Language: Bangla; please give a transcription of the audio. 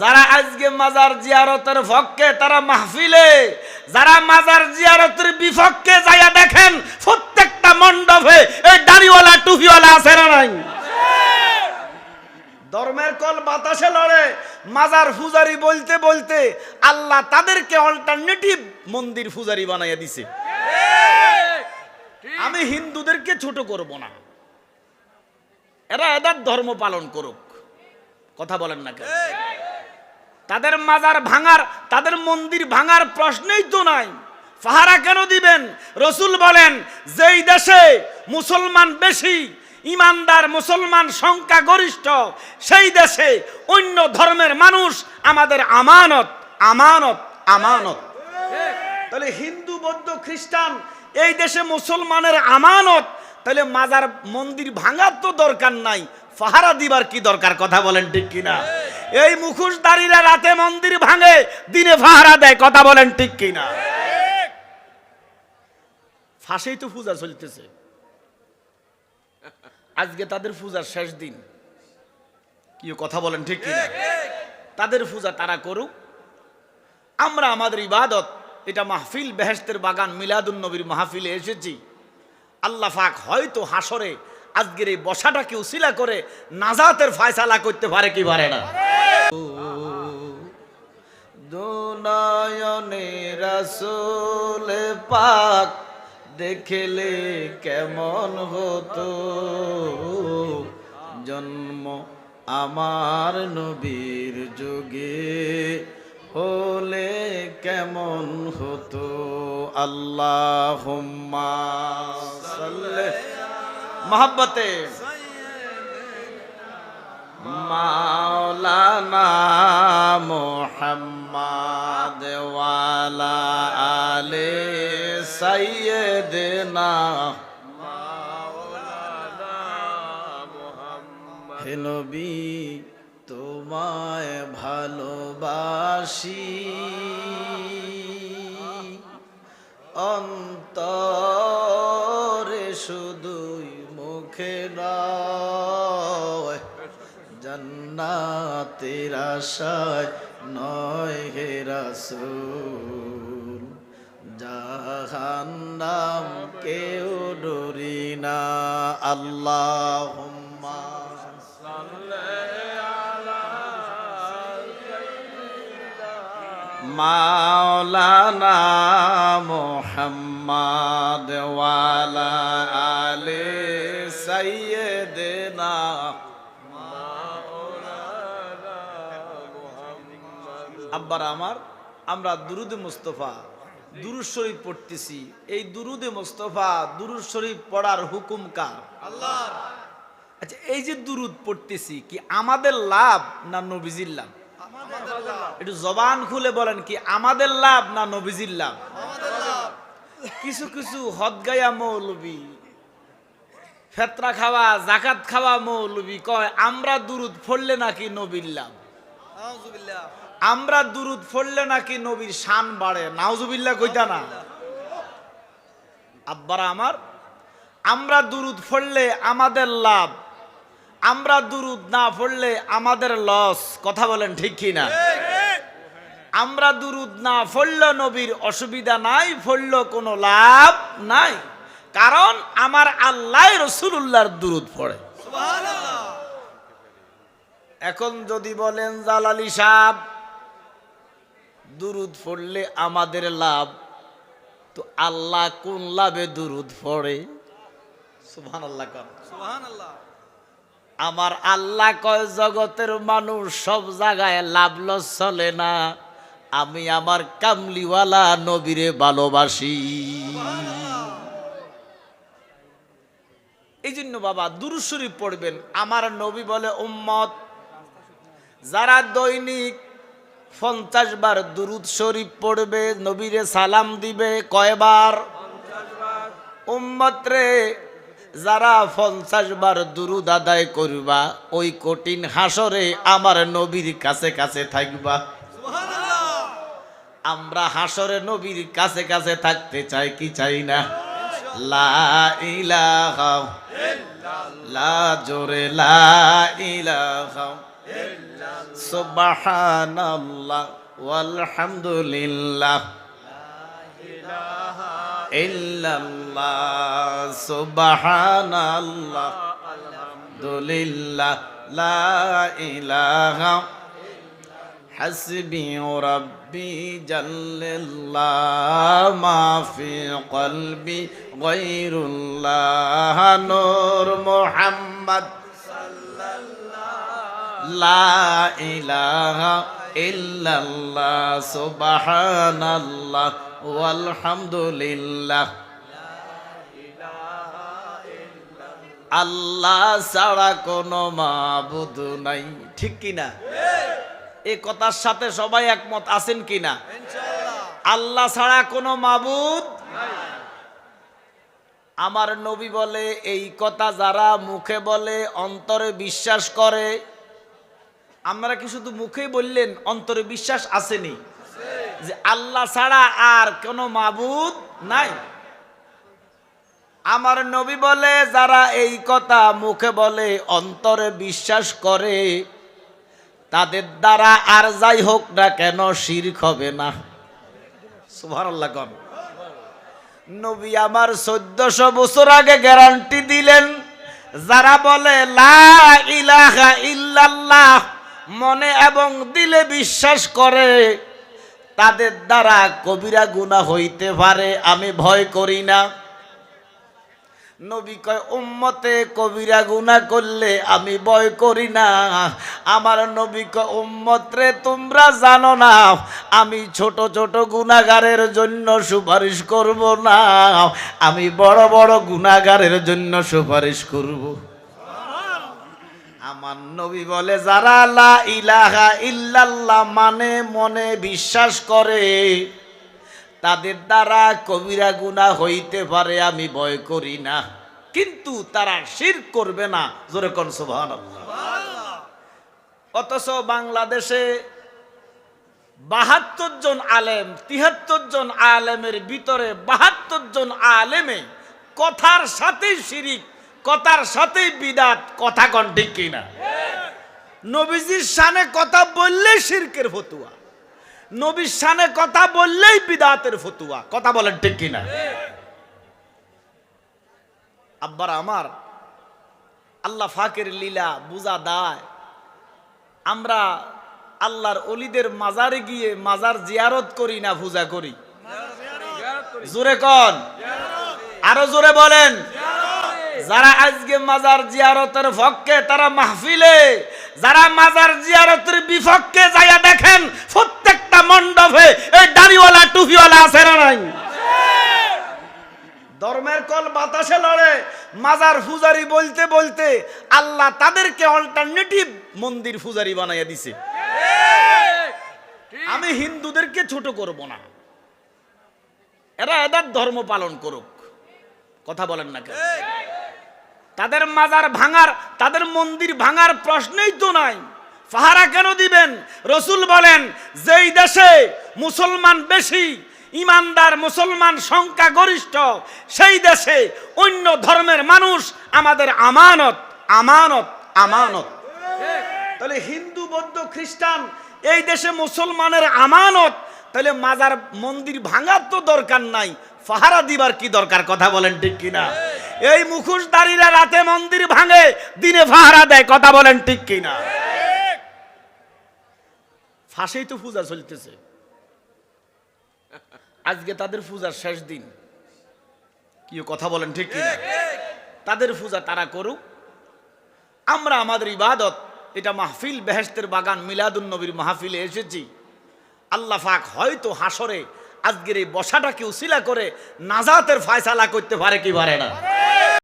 যারা আজকে মাজার জিয়ারতের পক্ষে তারা মাহফিলে, যারা মাজার জিয়ারতের বিপক্ষে যাইয়া দেখেন, প্রত্যেকটা মণ্ডপে এই দাড়িওয়ালা, টুপিওয়ালা আছে না নাই? ধর্মের কল বাতাসে লড়ে, মাজার পূজারি বলতে বলতে আল্লাহ তাদেরকে অল্টারনেটিভ মন্দির পূজারি বানাইয়া দিছে। আমি হিন্দুদেরকে ছোট করব না। এরা এদের ধর্ম পালন করুক। কথা বলেন না কেন? তাদের মাজার ভাঙার, তাদের মন্দির ভাঙার প্রশ্নই তো নাই। পাহারা কেন দিবেন? রসুল বলেন, যেই দেশে মুসলমান বেশি, ইমানদার মুসলমান সংখ্যা গরিষ্ঠ, সেই দেশে অন্য ধর্মের মানুষ আমাদের আমানত আমানত আমানত। তাহলে হিন্দু, বৌদ্ধ, খ্রিস্টান, এই দেশে মুসলমানের আমানত, তাহলে মাজার মন্দির ভাঙার তো দরকার নাই। পাহারা দিবার কি দরকার? কথা বলেন ঠিক কিনা? এই মুখোশ মুখোশধারীরা রাতে মন্দির ভাঙে, দিনে পাহারা দেয়, কথা বলেন ঠিক কিনা? ফাঁসেই তো পূজা চলতেছে। আজকে তাদের পূজার শেষ দিন। কি কথা বলেন ঠিক কিনা? তাদের পূজা তারা করুক। আমরা আমাদের ইবাদত, এটা মাহফিল বেহেস্তের বাগান মিলাদুন নবীর মাহফিলে এসেছি। আল্লাহ পাক হয়তো হাসরে আজকের এই বসাটাকে উসিলা করে নাজাতের ফয়সালা করতে পারে কি পারে না? দুনয়নে রাসূল পাক দেখলে কেমন হতো? জন্ম আমার নবীর যুগে হলে কেমন হতো? আল্লাহ মহাব্বতে মাওলানা মোহাম্মদ ওয়ালা আলে সাইয়েদনা হে নবী তোমায় ভালোবাসি। অন্তরে শুধুই মুখে নয় জান্নাতের আশায় নয় হে রাসূল। জাহান্নাম কেউ ডরি না, আল্লাহুম্মা মাওলানা মোহাম্মদ ওয়ালা আলে সাইয়েদেনা আব্বার আমার আমরা দুরুদে মুস্তফা দুরুদ শরীফ পড়তেছি। এই দুরুদে মুস্তফা দুরুদ শরীফ পড়ার হুকুম কার? আল্লাহ আচ্ছা এই যে দুরুদ পড়তেছি কি আমাদের লাভ না নবীজির লাভ? একটু জবান খুলে বলেন কি আমাদের লাভ না নবীজির লাভ? কিছু কিছু হদগায়া মৌলবী ফেতরা খাওয়া জাকাত খাওয়া মৌলবী কয় আমরা দুরুদ পড়লে নাকি নবীর লাভ? আমরা দুরুদ পড়লে নাকি নবীর শান বাড়ে। নাউজুবিল্লাহ কইতা না? আব্বারা আমার আমরা দুরুদ পড়লে আমাদের লাভ আমরা দুরুদ না পড়লে আমাদের লস। কথা বলেন ঠিক কি না আমরা দুরুদ না পড়লে নবীর অসুবিধা নাই পড়লে কোনো লাভ নাই। কারণ আমার আল্লাহ রসুল্লাহর দুরুদ পড়ে। এখন যদি বলেন জালালি সাহ দুরুদ পড়লে আমাদের লাভ। তো আল্লাহ কোন লাভে দুরুদ পড়ে? সুবহান আল্লাহ আমার আল্লাহ কয় জগতের মানুষ সব জায়গায় লাভ লস চলে না। আমি আমার কামলিওয়ালা নবীরে ভালোবাসি। এই জন্য বাবা দুরুশরীফ পড়বেন। আমার নবী বলে উম্মত যারা দৈনিক পঞ্চাশ বার দুরুদ শরীফ পড়বে, নবীরে সালাম দিবে কয়বার? উম্মত রে যারা পঞ্চাশ বার দুরুদ আদায় করবা, ওই কঠিন হাসরে আমার নবীর কাছে কাছে থাকবা। আমরা হাসরে নবীর কাছে কাছে থাকতে চাই কি চাই না? লা ইলাহা লা জোরে লা ইলাহা সুবহানাল্লাহ ওয়ালহামদুলিল্লাহ ইল্লাল্লাহ সুবহানাল্লাহ আলহামদুলিল্লাহ লা ইলাহা حسبي ربي جل الله ما في قلبي غير الله نور محمد লা আল্লাহ ছাড়া কোনো মাবুদ নাই। ঠিক কিনা এ কথার সাথে সবাই একমত আছেন কিনা আল্লাহ ছাড়া কোনো মাবুদ আমার নবী বলে, এই কথা যারা মুখে বলে, অন্তরে বিশ্বাস করে আমরা কি শুধু মুখে বললেন, অন্তরে বিশ্বাস আসেনি? যে আল্লাহ ছাড়া আর কোনো মাবুদ নাই। আমার নবী বলে, যারা এই কথা মুখে বলে, অন্তরে বিশ্বাস করে, তাদের দ্বারা আর যাই হোক না কেন শিরক হবে না। নবী আমার চোদ্দশো বছর আগে গ্যারান্টি দিলেন, যারা বলে, লা ইলাহা ইল্লাল্লাহ মনে এবং দিলে বিশ্বাস করে। তাদের দ্বারা কবিরা গুনাহ হইতে পারে, আমি ভয় করি না। নবী কয়, উম্মতে কবিরা গুনাহ করলে আমি ভয় করি না। আমার নবী কয়, উম্মত রে, তোমরা জানো না, আমি ছোট ছোট গুনাহগারের জন্য সুপারিশ করব না। আমি বড় বড় গুনাহগারের জন্য সুপারিশ করব। আমার নবী বলে, যারা লা ইলাহা ইল্লাল্লাহ মানে মনে বিশ্বাস করে, তাদের দ্বারা কবিরা গুনাহ হইতে পারে, আমি ভয় করি না। কিন্তু তারা শির করবে না। জোরে কোন অথচ বাংলাদেশে বাহাত্তর জন আলেম, তিহাত্তর জন আলেমের ভিতরে বাহাত্তর জন আলেমে কথার সাথেই শিরিক। কথার সাথেই বিদাত কথা কন ঠিক কিনা? নবীজির সানে কথা বললেই শিরকের ফতুয়া। নবীর সানে কথা বললেই বিদাতের ফতুয়া। কথা বলেন ঠিক কিনা? আব্বার আমার আল্লাহ ফাকের লীলা বুঝা দায়। আমরা আল্লাহর অলিদের মাজারে গিয়ে মাজার জিয়ারত করি না পূজা করি। জোরে কন। আরও জোরে বলেন। যারা আজকে মাজার জিয়ারতের পক্ষে তারা মাহফিলে যারা মাজার জিয়ারতের বিপক্ষে যাইয়া দেখেন প্রত্যেকটা মণ্ডপে এই দাড়িওয়ালা টুপিওয়ালা আছে না নাই? ধর্মের কল বাতাসে লড়ে মাজার পূজারি বলতে বলতে আল্লাহ তাদেরকে অল্টারনেটিভ মন্দির পূজারি বানাইয়া দিছে। আমি হিন্দুদেরকে ছোট করব না। এরা এদের ধর্ম পালন করুক। কথা বলেন না কেন? তাদের মাজার ভাঙার, তাদের মন্দির ভাঙার প্রশ্নই তো নাই। পাহারা কেন দিবেন? রসুল বলেন, যেই দেশে মুসলমান বেশি, ইমানদার মুসলমান সংখ্যা গরিষ্ঠ, সেই দেশে অন্য ধর্মের মানুষ আমাদের আমানত আমানত আমানত। তাহলে হিন্দু, বৌদ্ধ, খ্রিস্টান, এই দেশে মুসলমানের আমানত, তাহলে মাজার মন্দির ভাঙার তো দরকার নাই। পাহারা দিবার কি দরকার? কথা বলেন ঠিক কিনা? এই মুখোশধারীরা রাতে মন্দির ভাঙে, দিনে পাহারা দেয়, কথা বলেন ঠিক কিনা? ফাঁসেই তো পূজা চলতেছে। আজকে তাদের পূজার শেষ দিন। কি কথা বলেন ঠিক কিনা? তাদের পূজা তারা করুক। আমরা আমাদের ইবাদত, এটা মাহফিল বেহেস্তের বাগান মিলাদুন নবীর মাহফিলে এসেছি। আল্লাহ পাক হয়তো হাসরে আজকের এই বসাটাকে উসিলা করে নাজাতের ফায়সালা করতে পারে কি পারে না?